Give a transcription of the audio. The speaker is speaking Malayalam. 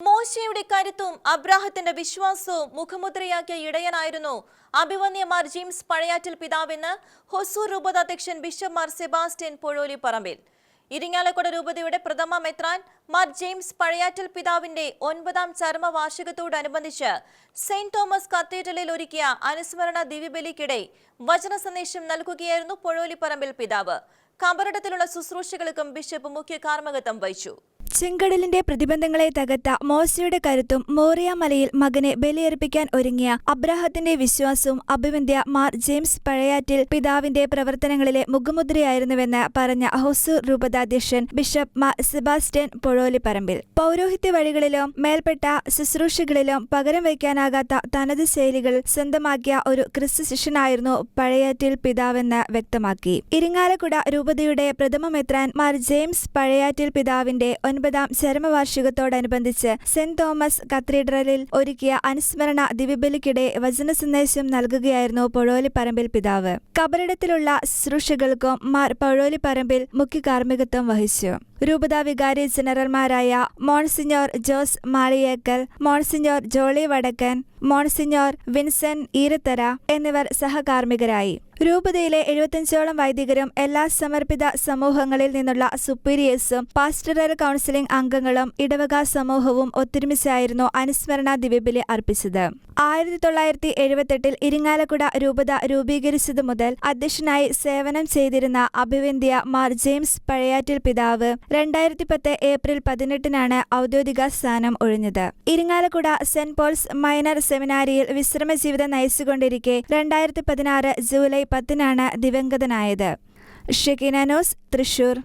മോശയുടെ കരുത്തും അബ്രാഹത്തിന്റെ വിശ്വാസവും മുഖമുദ്രയാക്കിയ ഇടയനായിരുന്നു അഭിവന്യമാർ ജെയിംസ് പഴയാറ്റിൽ പിതാവെന്ന് ഹൊസൂർ രൂപത അധ്യക്ഷൻ bishop Mar Sebastian Pozholiparambil Irinjalakuda രൂപതയുടെ പ്രഥമ മെത്രാൻ മാർ ജെയിംസ് പഴയാറ്റൽ പിതാവിന്റെ ഒൻപതാം ചരമവാർഷികത്തോടനുബന്ധിച്ച് സെയിന്റ് തോമസ് കത്തീഡ്രലിൽ ഒരുക്കിയ അനുസ്മരണ ദിവ്യബലിക്കിടെ വചന സന്ദേശം നൽകുകയായിരുന്നു പൊഴോലിപ്പറമ്പിൽ പിതാവ്. കബറിടത്തിലുള്ള ശുശ്രൂഷകൾക്കും ബിഷപ്പ് മുഖ്യ കാർമ്മകത്വം വഹിച്ചു. ചെങ്കടലിന്റെ പ്രതിബന്ധങ്ങളെ തകർത്ത മോശയുടെ കരുത്തും മോറിയ മലയിൽ മകനെ ബലിയർപ്പിക്കാൻ ഒരുങ്ങിയ അബ്രാഹത്തിന്റെ വിശ്വാസവും അഭിവന്ധ്യ മാർ ജെയിംസ് പഴയാറ്റിൽ പിതാവിന്റെ പ്രവർത്തനങ്ങളിലെ മുഖമുദ്രയായിരുന്നുവെന്ന് പറഞ്ഞ ഹൊസൂർ രൂപതാധ്യക്ഷൻ bishop Mar Sebastian Pozholiparambil പൗരോഹിത്യ വഴികളിലും മേൽപ്പെട്ട ശുശ്രൂഷകളിലും പകരം വയ്ക്കാനാകാത്ത തനത് ശൈലികൾ സ്വന്തമാക്കിയ ഒരു ക്രിസ്തു ശിഷ്യനായിരുന്നു പഴയാറ്റിൽ പിതാവെന്ന് വ്യക്തമാക്കി. ഇരിങ്ങാലക്കുട രൂപതയുടെ പ്രഥമ മെത്രാൻ മാർ ജെയിംസ് പഴയാറ്റിൽ പിതാവിന്റെ ഒൻപതാം ചരമവാർഷികത്തോടനുബന്ധിച്ച് സെന്റ് തോമസ് കത്തീഡ്രലിൽ ഒരുക്കിയ അനുസ്മരണ ദിവ്യബലിക്കിടെ വചന സന്ദേശം നൽകുകയായിരുന്നു പൊഴോലിപ്പറമ്പിൽ പിതാവ്. കബറിടത്തിലുള്ള ശുശ്രൂഷകൾക്കും മാർ പൊഴോലിപ്പറമ്പിൽ മുഖ്യ കാർമ്മികത്വം വഹിച്ചു. രൂപത വികാരി ജനറൽമാരായ monsignor Jose Maliyekkal monsignor Jolly Vadakkan monsignor Vincent ഈരത്തര എന്നിവർ സഹകാർമ്മികരായി. രൂപതയിലെ എഴുപത്തഞ്ചോളം വൈദികരും എല്ലാ സമർപ്പിത സമൂഹങ്ങളിൽ നിന്നുള്ള സുപ്പീരിയേഴ്സും പാസ്റ്ററൽ കൗൺസിലിംഗ് അംഗങ്ങളും ഇടവക സമൂഹവും ഒത്തൊരുമിച്ചായിരുന്നു അനുസ്മരണ ദിവ്യബലി അർപ്പിച്ചത്. ആയിരത്തി തൊള്ളായിരത്തി എഴുപത്തെട്ടിൽ ഇരിങ്ങാലക്കുട രൂപത രൂപീകരിച്ചതു മുതൽ അധ്യക്ഷനായി സേവനം ചെയ്തിരുന്ന അഭിവന്ധ്യ മാർ ജെയിംസ് പഴയാറ്റിൽ പിതാവ് രണ്ടായിരത്തി പത്ത് ഏപ്രിൽ പതിനെട്ടിനാണ് ഔദ്യോഗിക സ്ഥാനം ഒഴിഞ്ഞത്. ഇരിങ്ങാലക്കുട സെന്റ് പോൾസ് മൈനർ സെമിനാരിയിൽ വിശ്രമ ജീവിതം നയിച്ചുകൊണ്ടിരിക്കെ രണ്ടായിരത്തി പതിനാറ് ജൂലൈ പത്തിനാണ് ദിവംഗതനായത്. ഷെക്കിനാനോസ് തൃശൂർ.